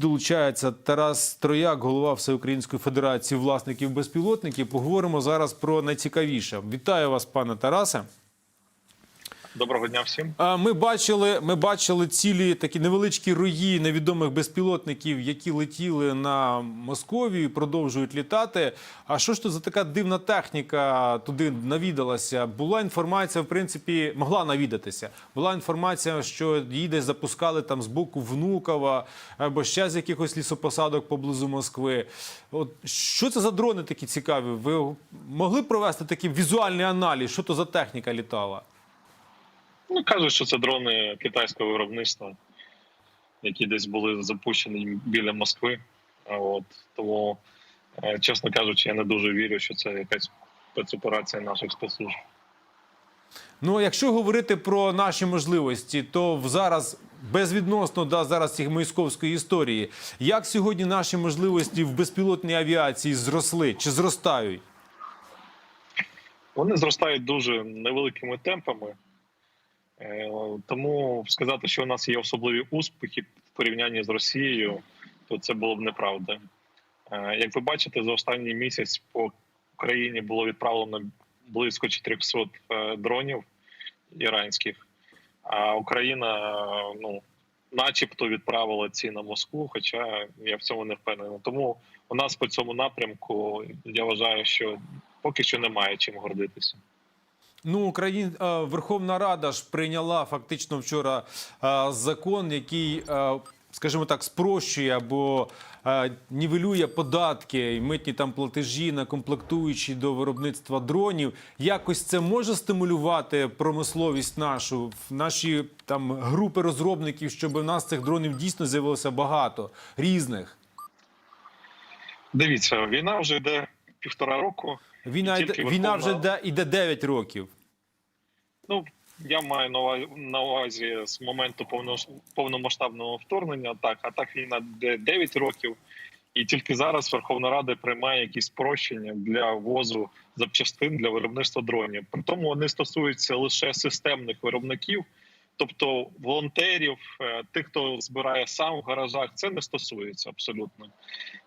Долучається Тарас Трояк, голова Всеукраїнської федерації власників безпілотників. Поговоримо зараз про найцікавіше. Вітаю вас, пане Тарасе. Доброго дня всім. Ми бачили, ми бачили цілі такі невеличкі рої невідомих безпілотників, які летіли на Московію, і продовжують літати. А що ж то за така дивна техніка туди навідалася? Була інформація, в принципі, могла навідатися. Була інформація, що її десь запускали там з боку Внукова або ще з якихось лісопосадок поблизу Москви. От що це за дрони такі цікаві? Ви могли провести такий візуальний аналіз? Що то за техніка літала? Ну кажуть, що це дрони китайського виробництва, які десь були запущені біля Москви. От тому, е, чесно кажучи, я не дуже вірю, що це якась спецоперація наших спецслужб. Ну, якщо говорити про наші можливості, то зараз безвідносно да, зараз цієї московської історії, як сьогодні наші можливості в безпілотній авіації зросли чи зростають? Вони зростають дуже невеликими темпами. Е, Тому сказати, що у нас є особливі успіхи в порівнянні з Росією, то це було б неправда. Е, Як ви бачите, за останній місяць по Україні було відправлено близько 400 е, дронів іранських, а Україна, ну, начебто, відправила ці на Москву, хоча я в цьому не впевнений. Тому у нас по цьому напрямку я вважаю, що поки що немає чим гордитися. Ну, Україн... е, Верховна Рада ж прийняла фактично вчора е, закон, який, е, скажімо так, спрощує або нівелює податки і митні там платежі на комплектуючі до виробництва дронів. Якось це може стимулювати промисловість нашу, наші там групи розробників, щоб у нас цих дронів дійсно з'явилося багато різних. Дивіться, війна вже йде півтора року. Війна, йде- тільки війна вже йде, йде 9 років. Ну я маю на увазі, на увазі з моменту повно, повномасштабного вторгнення. Так, а так війна йде 9 років, і тільки зараз Верховна Рада приймає якісь спрощення для ввозу запчастин для виробництва дронів. При тому вони стосуються лише системних виробників. Тобто волонтерів, е, тих, хто збирає сам в гаражах, це не стосується абсолютно.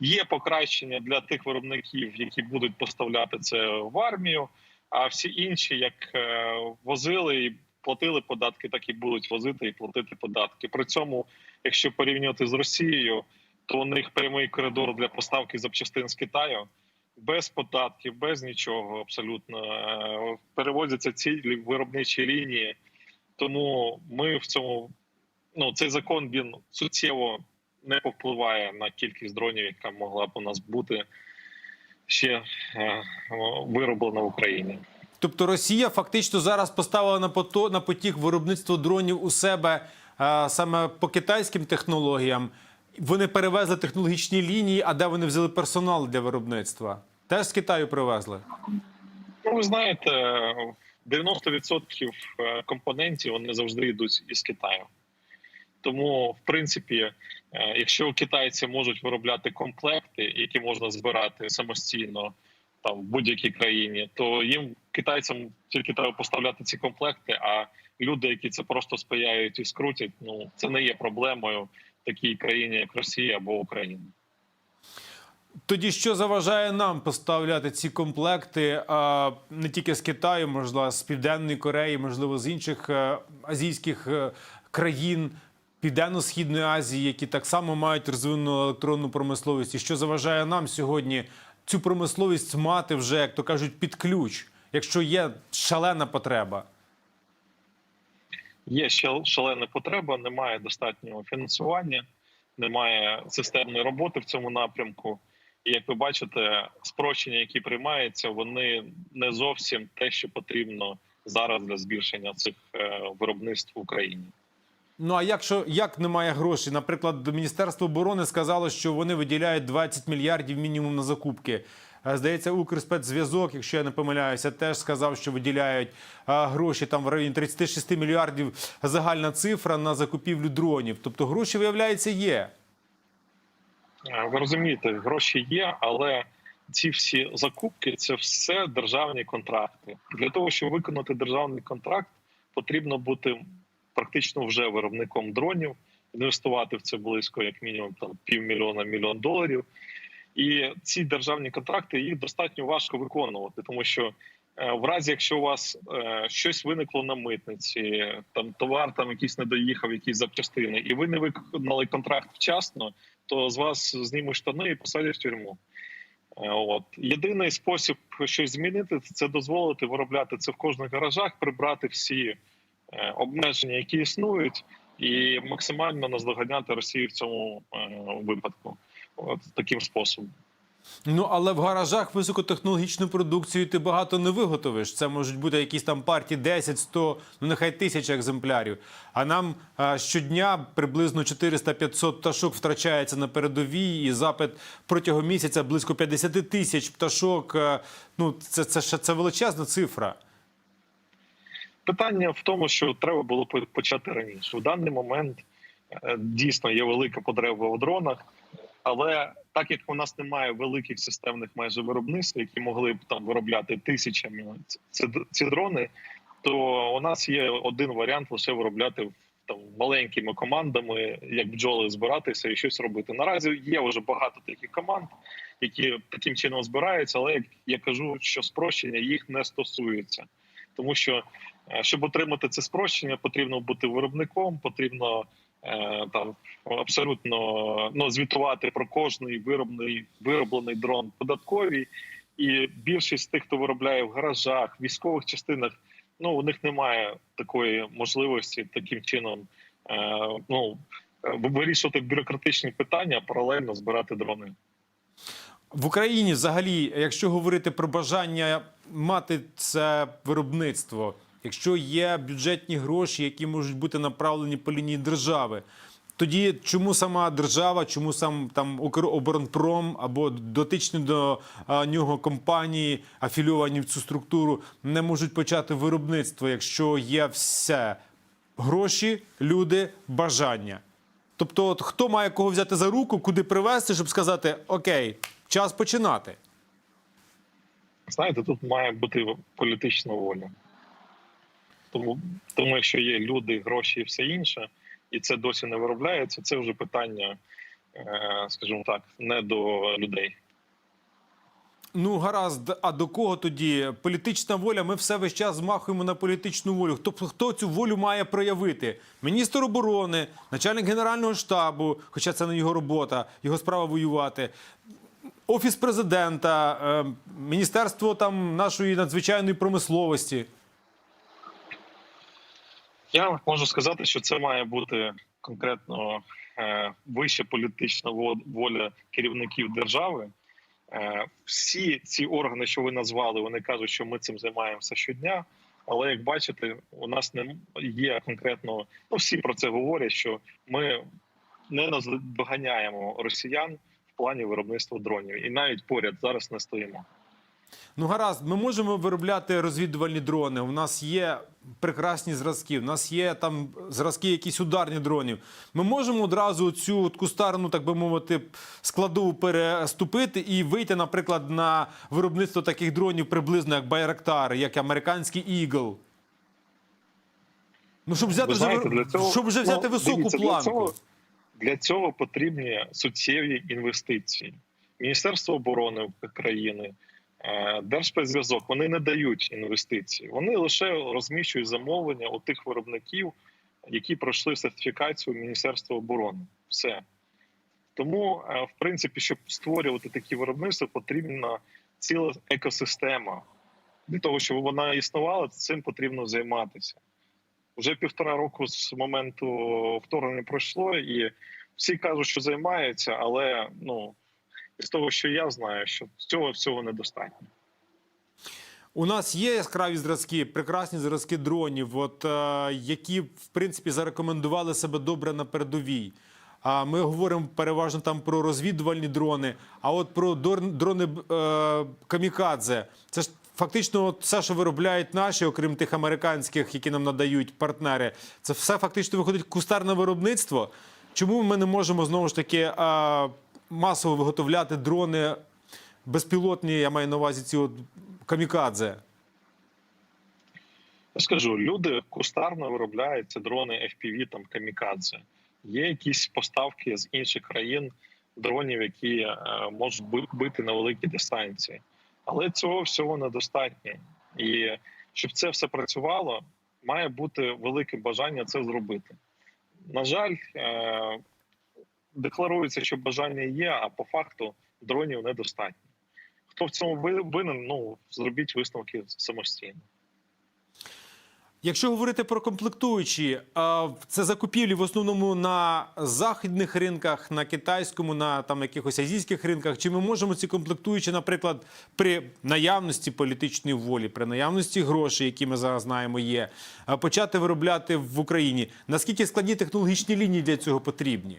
Є покращення для тих виробників, які будуть поставляти це в армію. А всі інші, як е, возили і платили податки, так і будуть возити і платити податки. При цьому, якщо порівнювати з Росією, то у них прямий коридор для поставки запчастин з Китаю без податків, без нічого абсолютно Е, перевозяться цілі виробничі лінії. Тому ми в цьому ну цей закон він суттєво не повпливає на кількість дронів, яка могла б у нас бути ще е, вироблена в Україні. Тобто Росія фактично зараз поставила на пото на потік виробництво дронів у себе е, саме по китайським технологіям. Вони перевезли технологічні лінії, а де вони взяли персонал для виробництва? Теж з Китаю привезли. Ну, ви знаєте, 90% е, компонентів вони завжди йдуть із Китаю. Тому, в принципі, е, якщо китайці можуть виробляти комплекти, які можна збирати самостійно там в будь-якій країні, то їм китайцям тільки треба поставляти ці комплекти. А люди, які це просто спаяють і скрутять, ну це не є проблемою в такій країні, як Росія або Україна. Тоді що заважає нам поставляти ці комплекти а, не тільки з Китаю, можливо, з Південної Кореї, можливо, з інших е, азійських е, країн Південно-Східної Азії, які так само мають розвинену електронну промисловість. І що заважає нам сьогодні цю промисловість мати вже, як то кажуть, під ключ, якщо є шалена потреба? Є шалена потреба, немає достатнього фінансування, немає системної роботи в цьому напрямку. Як ви бачите, спрощення, які приймаються, вони не зовсім те, що потрібно зараз для збільшення цих е, виробництв в Україні. Ну а якщо як немає грошей? Наприклад, Міністерство оборони сказало, що вони виділяють 20 мільярдів мінімум на закупки. Е, Здається, Укрспецзв'язок, якщо я не помиляюся, теж сказав, що виділяють гроші там в районі 36 мільярдів загальна цифра на закупівлю дронів. Тобто гроші, виявляється, є. Е, Ви розумієте, гроші є, але ці всі закупки це все державні контракти. Для того, щоб виконати державний контракт, потрібно бути практично вже виробником дронів інвестувати в це близько як мінімум там півмільйона мільйон доларів. І ці державні контракти їх достатньо важко виконувати, тому що е, в разі, якщо у вас е, щось виникло на митниці, там товар там якийсь не доїхав, якісь запчастини, і ви не виконали контракт вчасно, то з вас знімуть штани і посадять в тюрму. Е, От єдиний спосіб щось змінити це дозволити виробляти це в кожних гаражах, прибрати всі е, обмеження, які існують, і максимально наздоганяти Росію в цьому е, випадку. От таким способом. Ну але в гаражах високотехнологічну продукцію ти багато не виготовиш. Це можуть бути якісь там партії 10, 100, ну нехай тисяча екземплярів. А нам а, щодня приблизно 400-500 пташок втрачається на передовій, і запит протягом місяця близько 50 тисяч пташок. Е, Ну це, це, ще- це величезна цифра. Питання в тому, що треба було почати раніше. У даний момент е, дійсно є велика потреба в дронах, але так як у нас немає великих системних майже виробництв, які могли б там виробляти тисячами ці, дрони, то у нас є один варіант лише виробляти там маленькими командами, як бджоли збиратися і щось робити. Наразі є вже багато таких команд, які таким чином збираються, але як я кажу, що спрощення їх не стосується, тому що Е, Щоб отримати це спрощення, потрібно бути виробником, потрібно там абсолютно ну, звітувати про кожний виробний вироблений дрон податковий. І більшість тих, хто виробляє в гаражах, військових частинах, ну у них немає такої можливості таким чином е, ну, е, вирішувати бюрократичні питання, паралельно збирати дрони. В Україні, взагалі, якщо говорити про бажання мати це виробництво, якщо є бюджетні гроші, які можуть бути направлені по лінії держави, тоді чому сама держава, чому сам там Укроборонпром або дотичні до а, нього компанії, афільовані в цю структуру, не можуть почати виробництво, якщо є все гроші, люди, бажання. Тобто, от хто має кого взяти за руку, куди привезти, щоб сказати: Окей, час починати. Знаєте, тут має бути політична воля. Тому, тому якщо є люди, гроші і все інше, і це досі не виробляється, це вже питання, е, скажімо так, не до людей. Ну, гаразд, а до кого тоді? Політична воля. Ми все весь час змахуємо на політичну волю. Хто, хто цю волю має проявити? Міністр оборони, начальник генерального штабу, хоча це не його робота, його справа воювати. Офіс президента, е, міністерство там нашої надзвичайної промисловості. Я можу сказати, що це має бути конкретно е, вища політична воля керівників держави. Е, всі ці органи, що ви назвали, вони кажуть, що ми цим займаємося щодня. Але як бачите, у нас не є конкретно. Ну всі про це говорять, що ми не наздоганяємо росіян в плані виробництва дронів, і навіть поряд зараз не стоїмо. Ну, гаразд, ми можемо виробляти розвідувальні дрони. У нас є прекрасні зразки, у нас є там зразки, якісь ударні дронів. Ми можемо одразу цю кустарну, так би мовити, складову переступити і вийти, наприклад, на виробництво таких дронів приблизно як Байрактар, як американський Ігл. Ну, щоб взяти, Ви вже, цього щоб вже взяти ну, високу дивіться, планку. Для цього, для цього потрібні суттєві інвестиції. Міністерство оборони країни, Держспецзв'язок вони не дають інвестицій. Вони лише розміщують замовлення у тих виробників, які пройшли сертифікацію Міністерства оборони. Все. Тому, е, в принципі, щоб створювати такі виробництва, потрібна ціла екосистема. Для того, щоб вона існувала, цим потрібно займатися. Вже півтора року з моменту вторгнення пройшло, і всі кажуть, що займаються, але ну з того, що я знаю, що цього всього недостатньо. У нас є яскраві зразки, прекрасні зразки дронів, от, е, які в принципі зарекомендували себе добре на передовій. А ми говоримо переважно там про розвідувальні дрони. А от про дрони е, камікадзе, це ж фактично все, що виробляють наші, окрім тих американських, які нам надають партнери. Це все фактично виходить кустарне виробництво. Чому ми не можемо знову ж таки е, масово виготовляти дрони безпілотні? Я маю на увазі ці от камікадзе. Скажу, люди кустарно виробляють дрони FPV, там камікадзе. Є якісь поставки з інших країн дронів, які е, можуть би- бити на великій дистанції, але цього всього недостатньо. І щоб це все працювало, має бути велике бажання це зробити. На жаль, е, декларується, що бажання є, а по факту дронів недостатньо. Хто в цьому ви- винен, ну зробіть висновки самостійно. Якщо говорити про комплектуючі, це закупівлі в основному на західних ринках, на китайському, на там якихось азійських ринках. Чи ми можемо ці комплектуючі, наприклад, при наявності політичної волі, при наявності грошей, які ми зараз знаємо, є, почати виробляти в Україні? Наскільки складні технологічні лінії для цього потрібні?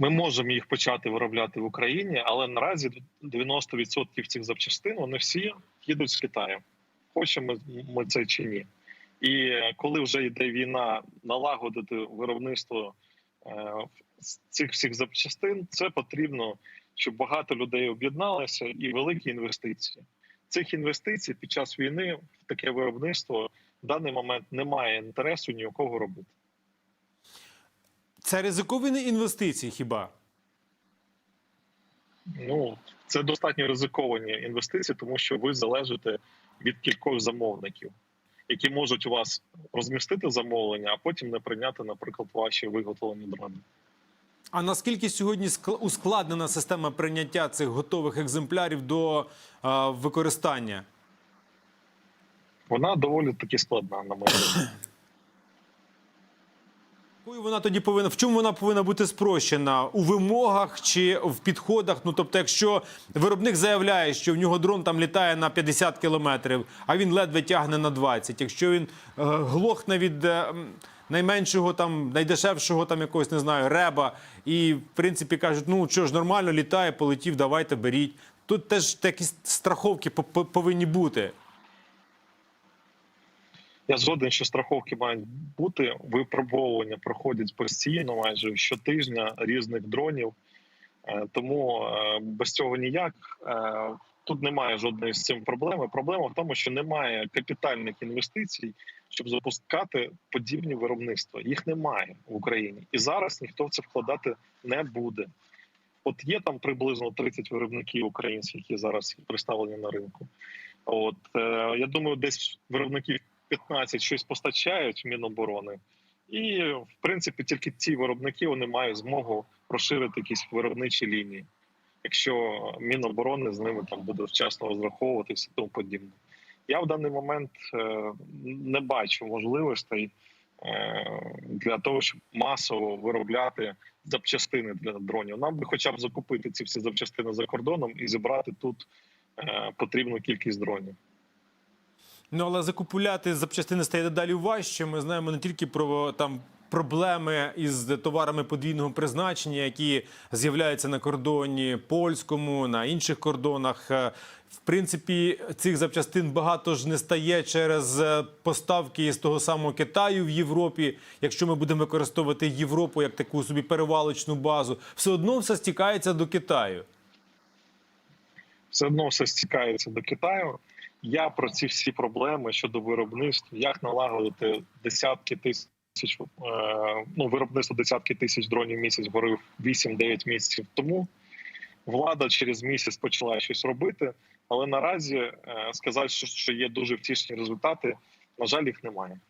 Ми можемо їх почати виробляти в Україні, але наразі 90% цих запчастин вони всі їдуть з Китаю. Хочемо ми це чи ні. І коли вже йде війна, налагодити виробництво е, цих всіх запчастин, це потрібно, щоб багато людей об'єдналося і великі інвестиції. Цих інвестицій під час війни в таке виробництво в даний момент немає інтересу ні у кого робити. Це ризиковані інвестиції хіба? Ну це достатньо ризиковані інвестиції, тому що ви залежите від кількох замовників, які можуть у вас розмістити замовлення, а потім не прийняти, наприклад, ваші виготовлені дрони. А наскільки сьогодні ускладнена система прийняття цих готових екземплярів до а, використання? Вона доволі таки складна, на думку. Якою вона тоді повинна в чому вона повинна бути спрощена у вимогах чи в підходах? Ну тобто, якщо виробник заявляє, що в нього дрон там літає на 50 кілометрів, а він ледве тягне на 20, Якщо він е, глохне від е, найменшого там найдешевшого там якогось не знаю реба, і в принципі кажуть, ну що ж нормально літає, полетів, давайте беріть. Тут теж такі страховки по- по- повинні бути. Я згоден, що страховки мають бути. Випробовування проходять постійно, майже щотижня різних дронів. Е, Тому е, без цього ніяк. Е, Тут немає жодної з цим проблеми. Проблема в тому, що немає капітальних інвестицій, щоб запускати подібні виробництва. Їх немає в Україні, і зараз ніхто в це вкладати не буде. От є там приблизно 30 виробників українських, які зараз представлені на ринку. От я думаю, десь виробників 15 щось постачають Міноборони, і в принципі тільки ці виробники вони мають змогу розширити якісь виробничі лінії, якщо Міноборони з ними там буде вчасно розраховуватися і тому подібне. Я в даний момент е, не бачу можливостей е, для того, щоб масово виробляти запчастини для дронів. Нам би хоча б закупити ці всі запчастини за кордоном і зібрати тут е, потрібну кількість дронів. Ну але закупуляти запчастини стає дедалі важче. Ми знаємо не тільки про там. Проблеми із товарами подвійного призначення, які з'являються на кордоні польському, на інших кордонах. Е, В принципі, цих запчастин багато ж не стає через е, поставки з того самого Китаю в Європі. Якщо ми будемо використовувати Європу як таку собі перевалочну базу, все одно все стікається до Китаю. все одно все стікається до Китаю. Я про ці всі проблеми щодо виробництв, як налагодити десятки тисяч е, ну, виробництво десятки тисяч дронів місяць говорив 8-9 місяців тому. Влада через місяць почала щось робити, але наразі е, сказати, що є дуже втішні результати, на жаль, їх немає.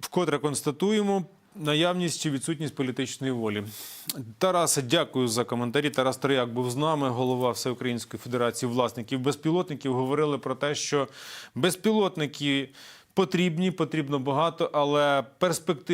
Вкотре констатуємо наявність чи відсутність політичної волі. Тараса, дякую за коментарі. Тарас Трояк був з нами, голова Всеукраїнської Федерації власників безпілотників. Говорили про те, що безпілотники потрібні, потрібно багато, але перспектив.